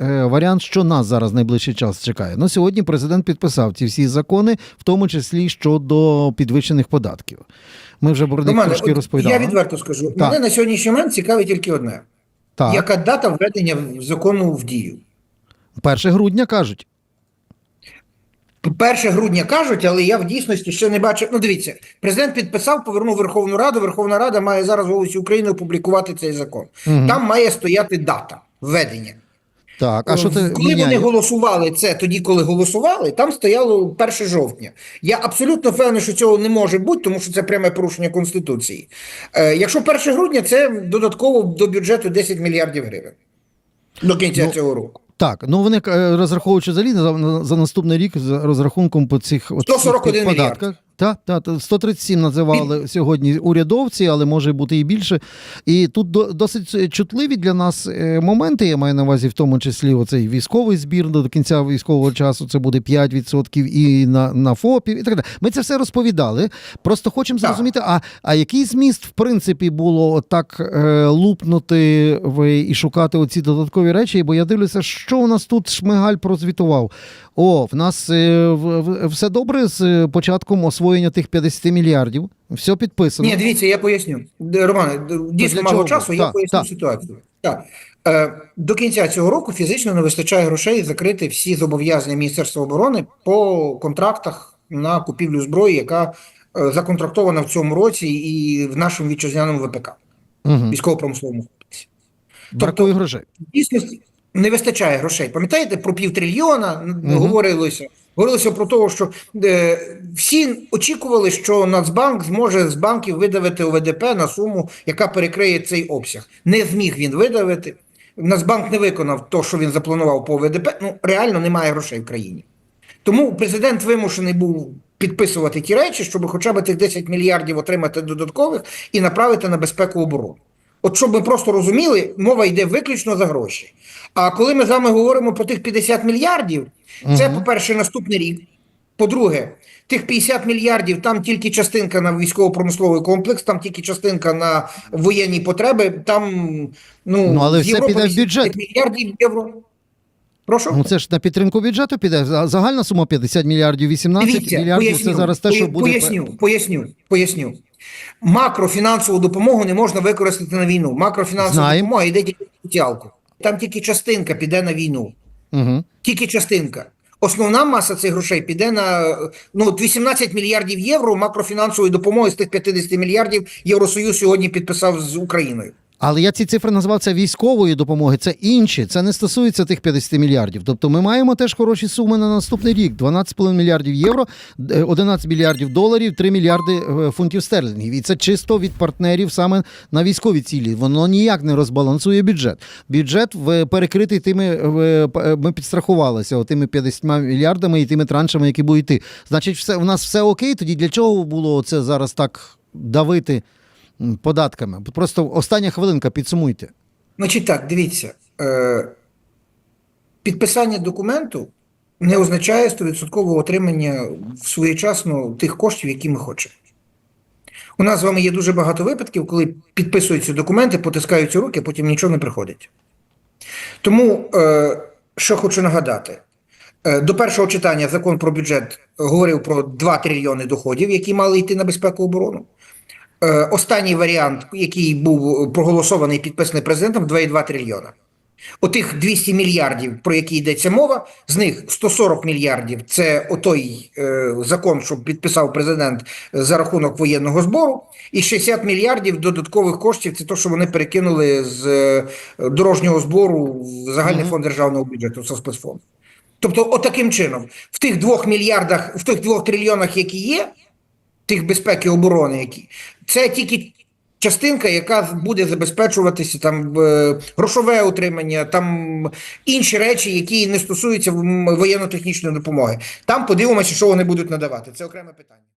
е, варіант, що нас зараз найближчий час чекає. Ну, сьогодні президент підписав ці всі закони, в тому числі щодо підвищених податків. Ми вже про них трошки розповідали. я відверто скажу. Так. Мене на сьогоднішній момент цікавить тільки одне: Так, яка дата введення закону в дію? 1 грудня кажуть. 1 грудня кажуть, але я в дійсності ще не бачив. Ну, дивіться, президент підписав, повернув Верховну Раду. Верховна Рада має зараз в голосі України опублікувати цей закон. Мгм. Там має стояти дата введення. Так, а що ти коли міняє? вони голосували це тоді, коли голосували, там стояло 1 жовтня. Я абсолютно впевнений, що цього не може бути, тому що це пряме порушення конституції. Е, якщо 1 грудня, це додатково до бюджету 10 мільярдів гривень до кінця Ну, цього року. Так, ну вони е, розраховуючи взагалі за, за наступний рік за розрахунком по цих от 141 цих податках. Так, так, 137 називали сьогодні урядовці, але може бути і більше. І тут досить чутливі для нас е, моменти. Я маю на увазі, в тому числі оцей військовий збір до кінця військового часу. Це буде 5% і на, на ФОПів, і так далі. Ми це все розповідали. Просто хочемо зрозуміти, а, а який зміст, в принципі, було так е, лупнути в, і шукати оці додаткові речі? Бо я дивлюся, що у нас тут Шмигаль прозвітував. О, в нас е, все добре з е, початком освоєння тих 50 мільярдів. Все підписано. Ні, дивіться, я поясню. Романе, дійсно мало часу, я Так, поясню так. ситуацію. Так. Е, до кінця цього року фізично не вистачає грошей закрити всі зобов'язання Міністерства оборони по контрактах на купівлю зброї, яка е, законтрактована в цьому році і в нашому вітчизняному ВПК, Угу. військово-промисловому комплексі. Бракує грошей. Дійсно, не вистачає грошей. Пам'ятаєте, про півтрильйона Мгм. говорилося. Говорилося про те, що е, всі очікували, що Нацбанк зможе з банків видавити ОВДП на суму, яка перекриє цей обсяг. Не зміг він видавити. Нацбанк не виконав те, що він запланував по ОВДП. Ну реально немає грошей в країні. Тому президент вимушений був підписувати ті речі, щоб хоча б тих 10 мільярдів отримати додаткових і направити на безпеку оборони. От щоб ми просто розуміли, мова йде виключно за гроші. А коли ми з вами говоримо про тих 50 мільярдів, це, Мгм. по-перше, наступний рік. По-друге, тих 50 мільярдів там тільки частинка на військово-промисловий комплекс, там тільки частинка на воєнні потреби, там ну, Ну, але все піде в бюджет. мільярдів євро. Прошу? Ну це ж на підтримку бюджету піде. За- Загальна сума 50 мільярдів, 18 Дивіться, мільярдів поясню, це зараз те, що буде. Поясню, поясню, поясню. Макрофінансову допомогу не можна використати на війну. Макрофінансова допомога йде тільки в соціалку. Там тільки частинка піде на війну. Угу. Тільки частинка. Основна маса цих грошей піде на ну, 18 мільярдів євро макрофінансової допомоги з тих 50 мільярдів Євросоюз сьогодні підписав з Україною. Але я ці цифри назвав це військової допомоги, це інші. Це не стосується тих 50 мільярдів. Тобто ми маємо теж хороші суми на наступний рік: 12,5 мільярдів євро, е, 11 мільярдів доларів, 3 мільярди е, фунтів стерлінгів. І це чисто від партнерів саме на військові цілі. Воно ніяк не розбалансує бюджет. Бюджет перекритий тими, е, е, ми підстрахувалися тими 50 мільярдами і тими траншами, які будуть йти. Значить, все у нас все окей. Тоді для чого було це зараз так давити? Податками. Просто остання хвилинка, підсумуйте. Значить так, дивіться. Е, підписання документу не означає 100% отримання своєчасно тих коштів, які ми хочемо. У нас з вами є дуже багато випадків, коли підписуються документи, потискаються руки, потім нічого не приходить. Тому, е, що хочу нагадати, е, до першого читання закон про бюджет говорив про 2 трильйони доходів, які мали йти на безпеку оборону. Е, Останній варіант, який був проголосований і підписаний президентом, 2,2 трильйона. Отих 200 мільярдів, про які йдеться мова, з них 140 мільярдів це отой е, закон, що підписав президент за рахунок воєнного збору, і 60 мільярдів додаткових коштів це те, що вони перекинули з е, дорожнього збору в загальний Мгм. фонд державного бюджету, це спецфонд. Тобто, отаким чином, в тих двох мільярдах, в тих двох трильйонах, які є, тих безпеки оборони, які це тільки частинка, яка буде забезпечуватися там е, грошове утримання, там інші речі, які не стосуються воєнно-технічної допомоги. Там подивимося, що вони будуть надавати. Це окреме питання.